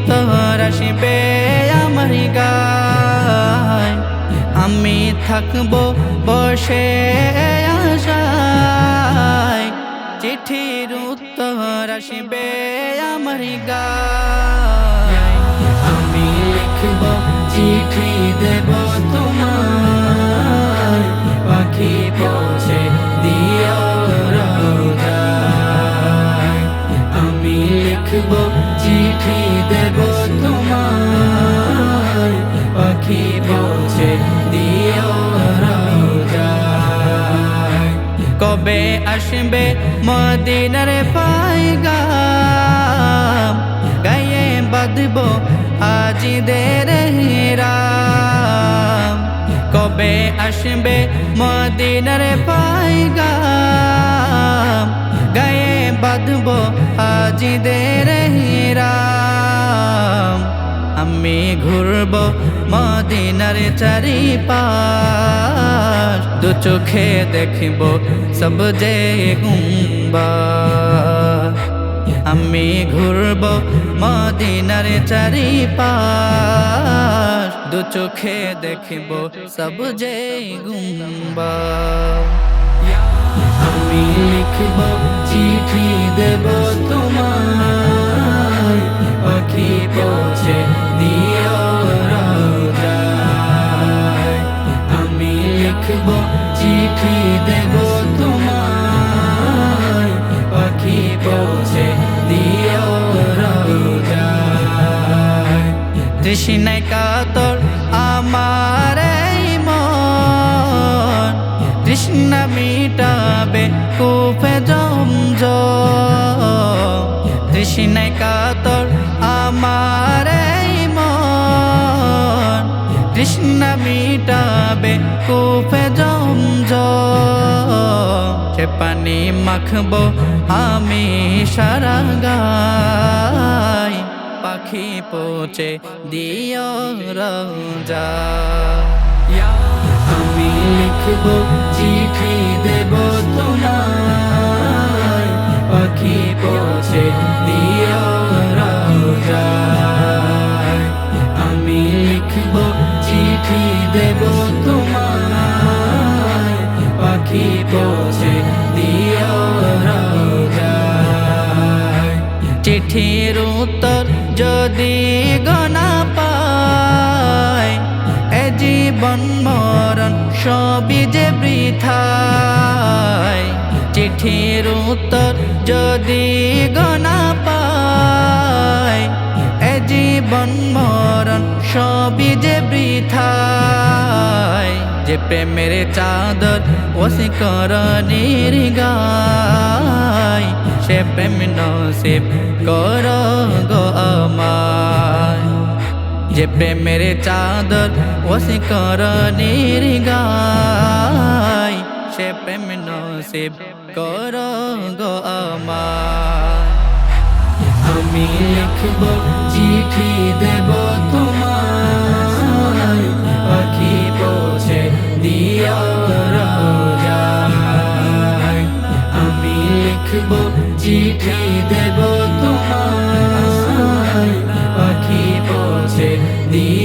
উত্তর আসবে আমার গায়। আমি থাকব বসে আশায়। চিঠির উত্তর আসবে আমার গায়। আমি লিখব চিঠি দেব তোমার পাখি পৌঁছে দিও আমি লিখব চিঠি দেব তোমার পাখি পৌঁছে দিও কবে আসবে মদিনার পাইগাম গায়ে বাঁধব আজিদের হিরাম। কবে আসবে মদিনার পাইগাম গায়ে বাঁধব আজিদের আমি ঘুরব মদিনার চারিপাশ। দু চোখে দেখব সব যে গুম্বা। আমি ঘুরব মদিনার চারিপাশ। দু চোখে দেখব সব যে গুম্বা। আমি লিখব চিঠি দেব তোমার পাখি পৌঁছে পৌঁছে দিও তৃষ্ণায় কাতর আমার মন। তৃষ্ণা মিটাবে কুপে জমজ তৃষ্ণায় কাতর আমার মন। তৃষ্ণা মিটাবে কুপে জমজ সে পানি মাখবো আমি সারা গাই পাখি পৌঁছে দিও রোজা আমি লিখব চিঠি দেব তোমার পাখি পৌঁছে দিও রোজা আমি লিখব চিঠি দেব তোমার পাখি চিঠির উত্তর যদি গনা পায়। এ জীবন মরণ সবই যে বৃথায়। চিঠির উত্তর যদি গনা পায়। এ জীবন মরণ সবই যে বৃথায়। যে প্রেমের চাদর ওসি করণীর গায়। সে প্রেম নসিব কর গো আমায়। যে প্রেমের চাদর ওসি করণীর গায় সে প্রেম নসিব কর গো আমায়। আমি লিখব চিঠি দেব তোমার তোমার পাখি পৌঁছে দিও